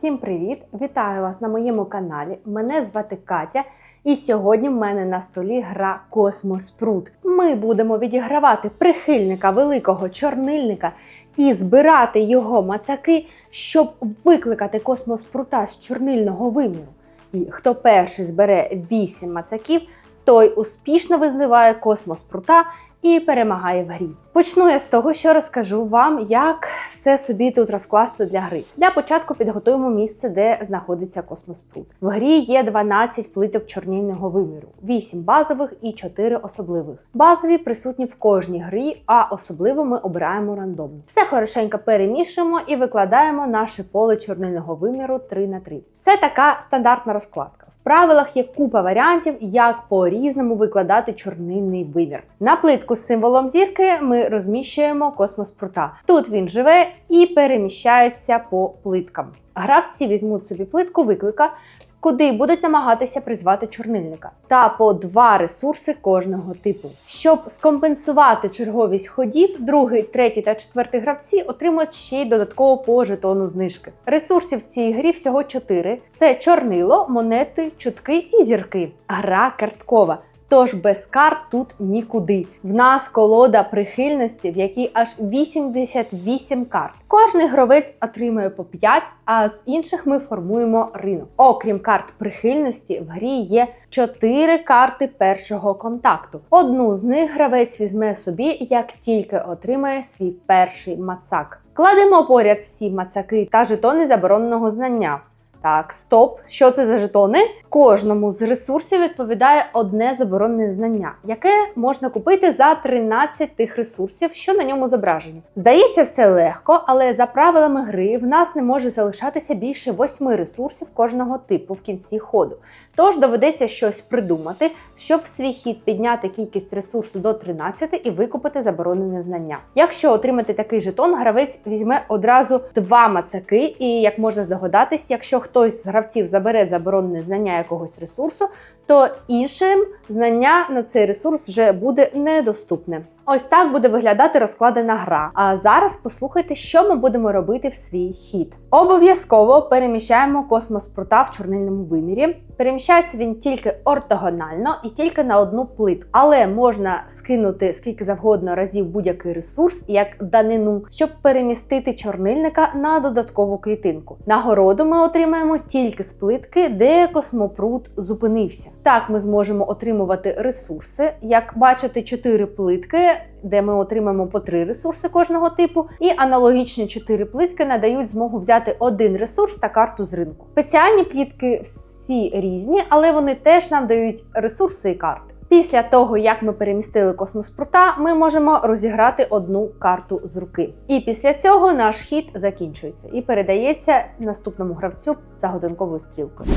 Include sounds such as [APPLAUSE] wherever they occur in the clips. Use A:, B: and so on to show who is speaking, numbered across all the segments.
A: Всім привіт! Вітаю вас на моєму каналі. Мене звати Катя, і сьогодні в мене на столі гра Космос Прут. Ми будемо відігравати прихильника великого чорнильника і збирати його мацаки, щоб викликати космос прута з чорнильного виміру. І хто перший збере 8 мацаків, той успішно визливає космос прута і перемагає в грі. Почну я з того, що розкажу вам, як все собі тут розкласти для гри. Для початку підготуємо місце, де знаходиться космос Прут. В грі є 12 плиток чорнильного виміру, 8 базових і 4 особливих. Базові присутні в кожній грі, а особливо ми обираємо рандомно. Все хорошенько перемішуємо і викладаємо наше поле чорнильного виміру 3 на 3. Це така стандартна розкладка. Правилах є купа варіантів, як по-різному викладати чорнильний вимір. На плитку з символом зірки ми розміщуємо космос прута. Тут він живе і переміщається по плиткам. Гравці візьмуть собі плитку виклика, куди будуть намагатися призвати чорнильника, та по два ресурси кожного типу. Щоб скомпенсувати черговість ходів, другий, третій та четвертий гравці отримують ще й додатково по жетону знижки. Ресурсів в цій грі всього чотири: це чорнило, монети, чутки і зірки. Гра карткова. Тож без карт тут нікуди. В нас колода прихильності, в якій аж 88 карт. Кожний гравець отримує по 5, а з інших ми формуємо ринок. Окрім карт прихильності, в грі є 4 карти першого контакту. Одну з них гравець візьме собі, як тільки отримає свій перший мацак. Кладемо поряд всі мацаки та жетони забороненого знання. Так, стоп. Що це за жетони? Кожному з ресурсів відповідає одне заборонене знання, яке можна купити за 13 тих ресурсів, що на ньому зображені. Здається, все легко, але за правилами гри в нас не може залишатися більше 8 ресурсів кожного типу в кінці ходу. Тож доведеться щось придумати, щоб в свій хід підняти кількість ресурсу до 13 і викупити заборонене знання. Якщо отримати такий жетон, гравець візьме одразу два мацаки, і як можна здогадатись, якщо хтось з гравців забере заборонене знання якогось ресурсу, то іншим знання на цей ресурс вже буде недоступне. Ось так буде виглядати розкладена гра. А зараз послухайте, що ми будемо робити в свій хід. Обов'язково переміщаємо космос прута в чорнильному вимірі. Переміщається він тільки ортогонально і тільки на одну плитку, але можна скинути скільки завгодно разів будь-який ресурс, як данину, щоб перемістити чорнильника на додаткову клітинку. Нагороду ми отримаємо тільки з плитки, де космопрут зупинився. Так ми зможемо отримувати ресурси. Як бачите, 4 плитки. Де ми отримаємо по три ресурси кожного типу, і аналогічні чотири плитки надають змогу взяти один ресурс та карту з ринку. Спеціальні плітки всі різні, але вони теж нам дають ресурси і карти. Після того, як ми перемістили космос прута, ми можемо розіграти одну карту з руки. І після цього наш хід закінчується і передається наступному гравцю за годинковою стрілкою.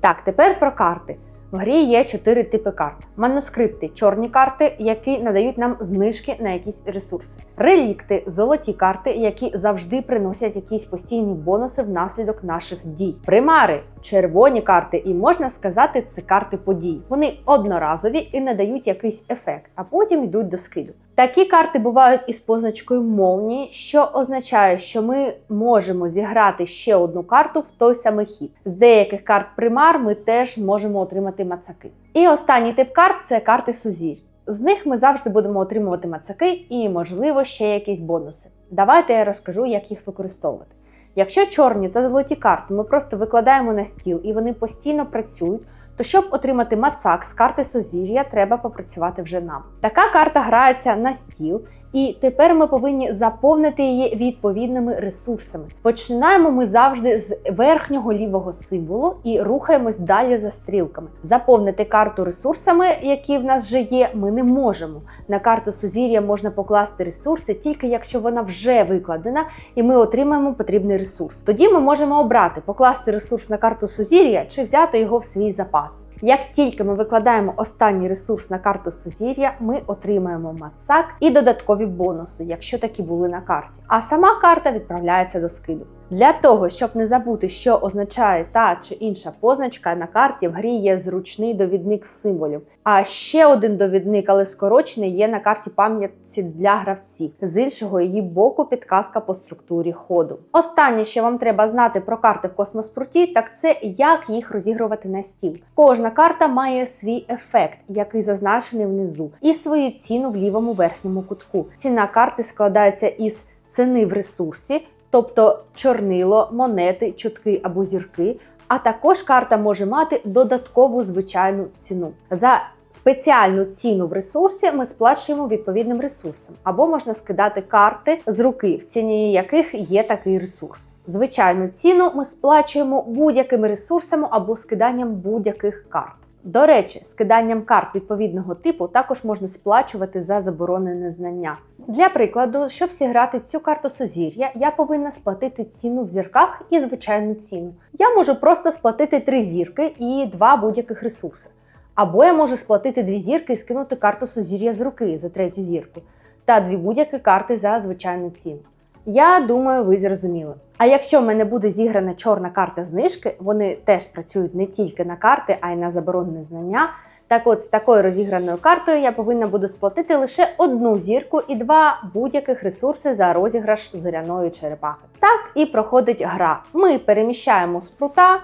A: Так, тепер про карти. В грі є чотири типи карт: манускрипти чорні карти, які надають нам знижки на якісь ресурси, релікти золоті карти, які завжди приносять якісь постійні бонуси внаслідок наших дій. Примари червоні карти, і можна сказати, це карти подій. Вони одноразові і надають якийсь ефект, а потім йдуть до скиду. Такі карти бувають із позначкою молнії, що означає, що ми можемо зіграти ще одну карту в той самий хід. З деяких карт примар ми теж можемо отримати мацаки. І останній тип карт це карти сузір'я. З них ми завжди будемо отримувати мацаки і, можливо, ще якісь бонуси. Давайте я розкажу, як їх використовувати. Якщо чорні та золоті карти ми просто викладаємо на стіл і вони постійно працюють, то щоб отримати мацак з карти сузір'я, треба попрацювати вже нам. Така карта грається на стіл, і тепер ми повинні заповнити її відповідними ресурсами. Починаємо ми завжди з верхнього лівого символу і рухаємось далі за стрілками. Заповнити карту ресурсами, які в нас вже є, ми не можемо. На карту сузір'я можна покласти ресурси тільки якщо вона вже викладена, і ми отримаємо потрібний ресурс. Тоді ми можемо обрати покласти ресурс на карту сузір'я чи взяти його в свій запас. Як тільки ми викладаємо останній ресурс на карту сузір'я, ми отримаємо мацак і додаткові бонуси, якщо такі були на карті. А сама карта відправляється до скиду. Для того, щоб не забути, що означає та чи інша позначка, на карті в грі є зручний довідник символів. А ще один довідник, але скорочений, є на карті пам'ятці для гравців. З іншого її боку підказка по структурі ходу. Останнє, що вам треба знати про карти в космоспруті, так це як їх розігрувати на стіл. Кожна карта має свій ефект, який зазначений внизу, і свою ціну в лівому верхньому кутку. Ціна карти складається із ціни в ресурсі тобто чорнило, монети, чутки або зірки. А також карта може мати додаткову звичайну ціну. За спеціальну ціну в ресурсі ми сплачуємо відповідним ресурсом, або можна скидати карти з руки, в ціні яких є такий ресурс. Звичайну ціну ми сплачуємо будь-якими ресурсами або скиданням будь-яких карт. До речі, скиданням карт відповідного типу також можна сплачувати за заборонене знання. Для прикладу, щоб зіграти цю карту сузір'я, я повинна сплатити ціну в зірках і звичайну ціну. Я можу просто сплатити три зірки і два будь-яких ресурси. Або я можу сплатити дві зірки і скинути карту сузір'я з руки за третю зірку, та дві будь-які карти за звичайну ціну. Я думаю, ви зрозуміли. А якщо в мене буде зіграна чорна карта знижки, вони теж працюють не тільки на карти, а й на заборонені знання. Так от з такою розіграною картою я повинна буду сплатити лише одну зірку і два будь-яких ресурси за розіграш зоряної черепахи. Так і проходить гра. Ми переміщаємо спрута,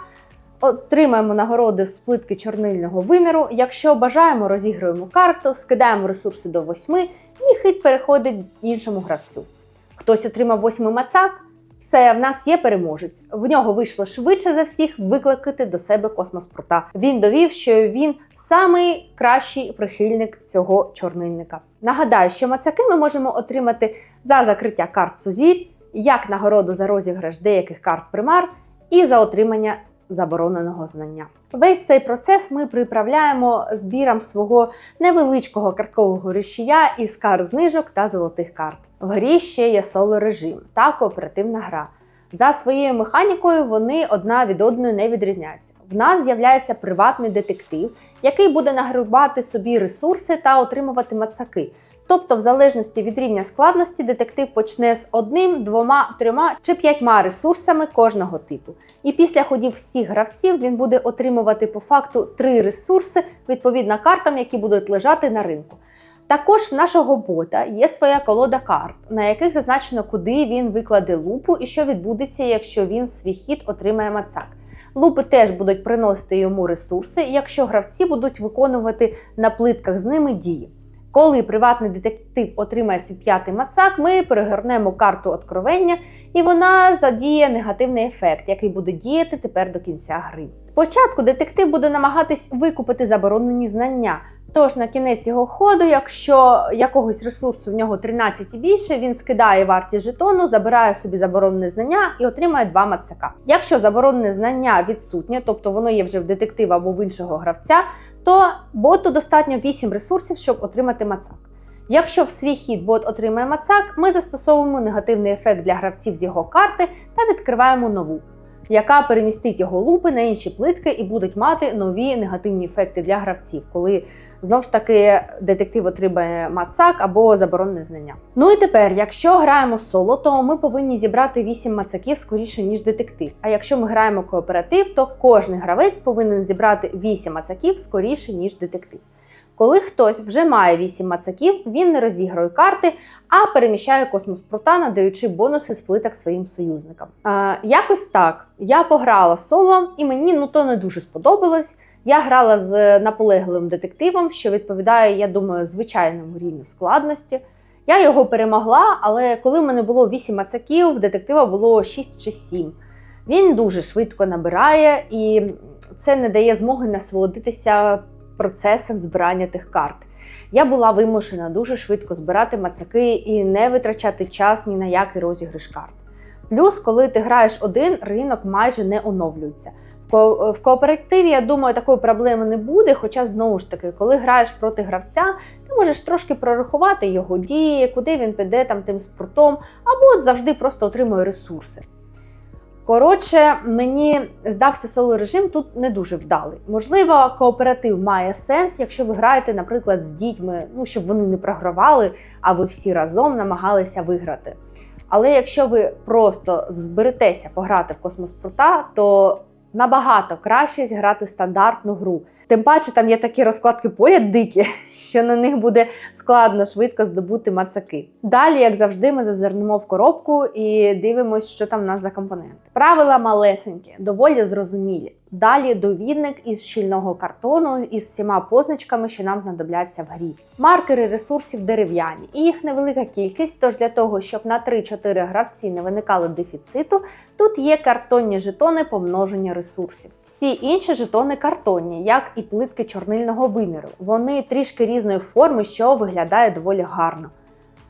A: отримаємо нагороди з плитки чорнильного виміру. Якщо бажаємо, розігруємо карту, скидаємо ресурси до восьми, і хит переходить іншому гравцю. Хтось отримав восьмий мацак. Все, в нас є переможець. В нього вийшло швидше за всіх викликати до себе космоспрута. Він довів, що він самий кращий прихильник цього чорнильника. Нагадаю, що мацаки ми можемо отримати за закриття карт Сузір, як нагороду за розіграш деяких карт примар і за отримання забороненого знання. Весь цей процес ми приправляємо збіром свого невеличкого карткового рішія із кар знижок та золотих карт. В грі ще є соло режим та кооперативна гра. За своєю механікою вони одна від одної не відрізняються. В нас з'являється приватний детектив, який буде нагрібати собі ресурси та отримувати мацаки. Тобто, в залежності від рівня складності, детектив почне з одним, двома, трьома чи п'ятьма ресурсами кожного типу. І після ходів всіх гравців він буде отримувати по факту три ресурси відповідно картам, які будуть лежати на ринку. Також в нашого бота є своя колода карт, на яких зазначено, куди він викладе лупу і що відбудеться, якщо він свій хід отримає мацак. Лупи теж будуть приносити йому ресурси, якщо гравці будуть виконувати на плитках з ними дії. Коли приватний детектив отримає свій п'ятий мацак, ми перегорнемо карту откровення, і вона задіє негативний ефект, який буде діяти тепер до кінця гри. Спочатку детектив буде намагатись викупити заборонені знання. Тож на кінець його ходу, якщо якогось ресурсу в нього 13 і більше, він скидає вартість жетону, забирає собі заборонене знання і отримує два мацака. Якщо заборонене знання відсутнє, тобто воно є вже в детектива або в іншого гравця, то боту достатньо 8 ресурсів, щоб отримати мацак. Якщо в свій хід бот отримає мацак, ми застосовуємо негативний ефект для гравців з його карти та відкриваємо нову, яка перемістить його лупи на інші плитки і будуть мати нові негативні ефекти для гравців, коли знову ж таки детектив отримає мацак або заборонене знання. Ну і тепер, якщо граємо соло, то ми повинні зібрати 8 мацаків скоріше, ніж детектив. А якщо ми граємо кооператив, то кожен гравець повинен зібрати 8 мацаків скоріше, ніж детектив. Коли хтось вже має 8 мацаків, він не розігрує карти, а переміщає космос прута, надаючи бонуси з плиток своїм союзникам. Е, якось так. Я пограла соло, і мені ну то не дуже сподобалось. Я грала з наполегливим детективом, що відповідає, я думаю, звичайному рівню складності. Я його перемогла, але коли в мене було 8 мацаків, детектива було 6 чи 7. Він дуже швидко набирає, і це не дає змоги насолодитися процесом збирання тих карт. Я була вимушена дуже швидко збирати мацаки і не витрачати час ні на який розіграш карт. Плюс, коли ти граєш один, ринок майже не оновлюється. В кооперативі, я думаю, такої проблеми не буде. Хоча, знову ж таки, коли граєш проти гравця, ти можеш трошки прорахувати його дії, куди він піде там тим спортом, або от завжди просто отримує ресурси. Коротше, мені здався соло режим тут не дуже вдалий. Можливо, кооператив має сенс, якщо ви граєте, наприклад, з дітьми, ну щоб вони не програвали, а ви всі разом намагалися виграти. Але якщо ви просто зберетеся пограти в космоспрута, то набагато краще зіграти стандартну гру. Тим паче там є такі розкладки поля дикі, [LAUGHS] що на них буде складно швидко здобути мацаки. Далі, як завжди, ми зазирнемо в коробку і дивимося, що там у нас за компоненти. Правила малесенькі, доволі зрозумілі. Далі довідник із щільного картону із всіма позначками, що нам знадобляться в грі. Маркери ресурсів дерев'яні, і їх невелика кількість. Тож для того, щоб на 3-4 гравці не виникало дефіциту, тут є картонні жетони помноження ресурсів. Всі інші жетони картонні, як і плитки чорнильного виміру. Вони трішки різної форми, що виглядає доволі гарно.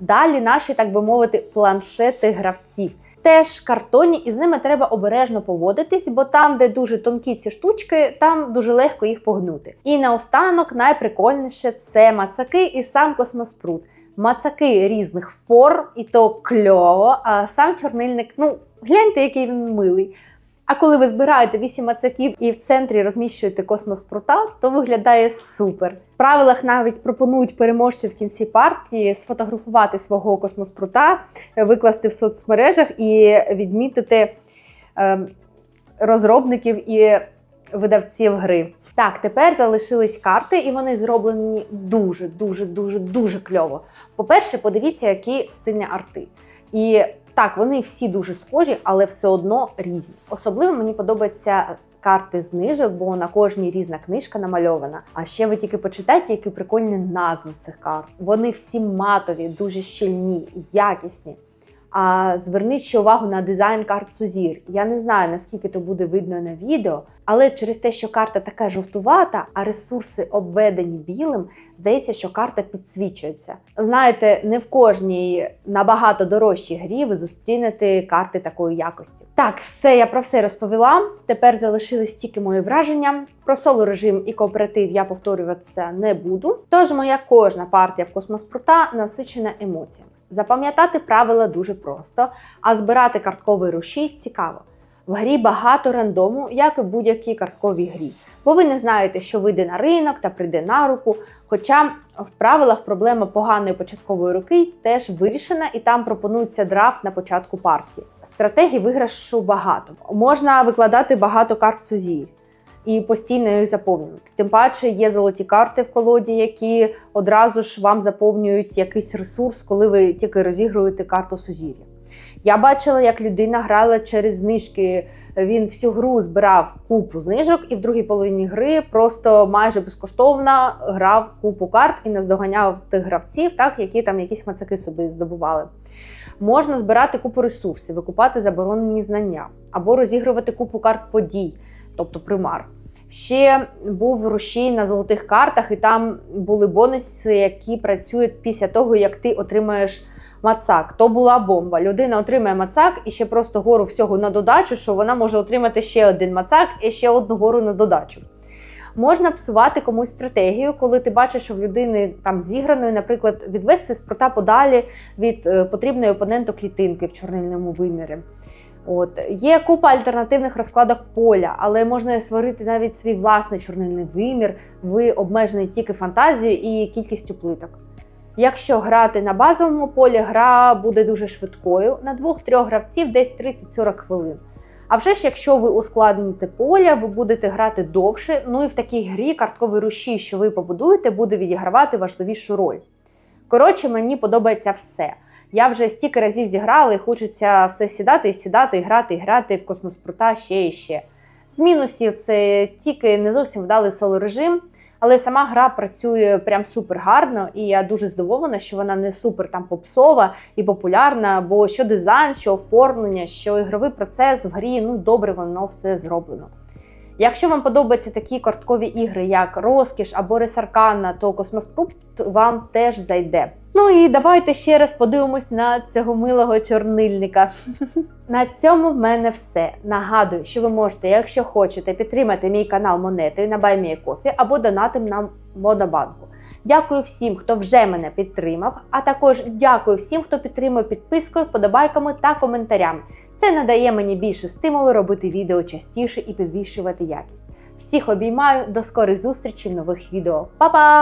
A: Далі наші, так би мовити, планшети гравців. Теж картонні, і з ними треба обережно поводитись, бо там, де дуже тонкі ці штучки, там дуже легко їх погнути. І наостанок найприкольніше це мацаки і сам космоспрут. Мацаки різних форм, і то кльово. А сам чорнильник, ну гляньте, який він милий. А коли ви збираєте 8 мацаків і в центрі розміщуєте космоспрута, то виглядає супер. В правилах навіть пропонують переможцю в кінці партії сфотографувати свого космоспрута, викласти в соцмережах і відмітити е, розробників і видавців гри. Так, тепер залишились карти, і вони зроблені дуже, дуже, дуже, дуже кльово. По-перше, подивіться, які стильні арти. І так, вони всі дуже схожі, але все одно різні. Особливо мені подобаються карти знижок, бо на кожній різна книжка намальована. А ще ви тільки почитайте, які прикольні назви цих карт. Вони всі матові, дуже щільні, якісні. А зверніть ще увагу на дизайн карт Сузір. Я не знаю наскільки то буде видно на відео, але через те, що карта така жовтувата, а ресурси обведені білим, здається, що карта підсвічується. Знаєте, не в кожній набагато дорожчій грі ви зустрінете карти такої якості. Так, все я про все розповіла. Тепер залишились тільки мої враження. Про соло режим і кооператив я повторюватися не буду. Тож моя кожна партія в космоспрута насичена емоціями. Запам'ятати правила дуже просто, а збирати картковий рушій цікаво. В грі багато рандому, як і в будь-якій картковій грі, бо ви не знаєте, що вийде на ринок та прийде на руку. Хоча в правилах проблема поганої початкової руки теж вирішена, і там пропонується драфт на початку партії. Стратегій виграшу багато. Можна викладати багато карт сузір і постійно їх заповнювати. Тим паче є золоті карти в колоді, які одразу ж вам заповнюють якийсь ресурс, коли ви тільки розігруєте карту сузір'я. Я бачила, як людина грала через знижки. Він всю гру збирав купу знижок, і в другій половині гри просто майже безкоштовно грав купу карт і наздоганяв тих гравців, так які там якісь мацаки собі здобували. Можна збирати купу ресурсів, викупати заборонені знання або розігрувати купу карт подій, тобто примар. Ще був рушій на золотих картах, і там були бонуси, які працюють після того, як ти отримаєш мацак. То була бомба. Людина отримає мацак і ще просто гору всього на додачу, що вона може отримати ще один мацак і ще одну гору на додачу. Можна псувати комусь стратегію, коли ти бачиш, що в людини там зіграною, наприклад, відвести спрута подалі від е, потрібної опоненту клітинки в чорнильному вимірі. От є купа альтернативних розкладок поля, але можна створити навіть свій власний чорнильний вимір. Ви обмежені тільки фантазією і кількістю плиток. Якщо грати на базовому полі, гра буде дуже швидкою на 2-3 гравців десь 30-40 хвилин. А вже ж, якщо ви ускладните поля, ви будете грати довше. Ну і в такій грі картковий рушій, що ви побудуєте, буде відігравати важливішу роль. Коротше, мені подобається все. Я вже стільки разів зіграла і хочеться все сідати і сідати, і грати, і грати в космоспрута ще і ще. З мінусів це тільки не зовсім вдалий соло режим, але сама гра працює прям супер гарно, і я дуже здивована, що вона не супер там попсова і популярна, бо що дизайн, що оформлення, що ігровий процес в грі, ну добре, воно все зроблено. Якщо вам подобаються такі карткові ігри, як Розкіш або Ресаркана, то Космоспрут вам теж зайде. Ну і давайте ще раз подивимось на цього милого чорнильника. [LAUGHS] На цьому в мене все. Нагадую, що ви можете, якщо хочете, підтримати мій канал монетою на BuyMeACoffee або донатим на Монобанку. Дякую всім, хто вже мене підтримав, а також дякую всім, хто підтримує підпискою, вподобайками та коментарями. Це надає мені більше стимулу робити відео частіше і підвищувати якість. Всіх обіймаю, до скорих зустрічей в нових відео. Па-па!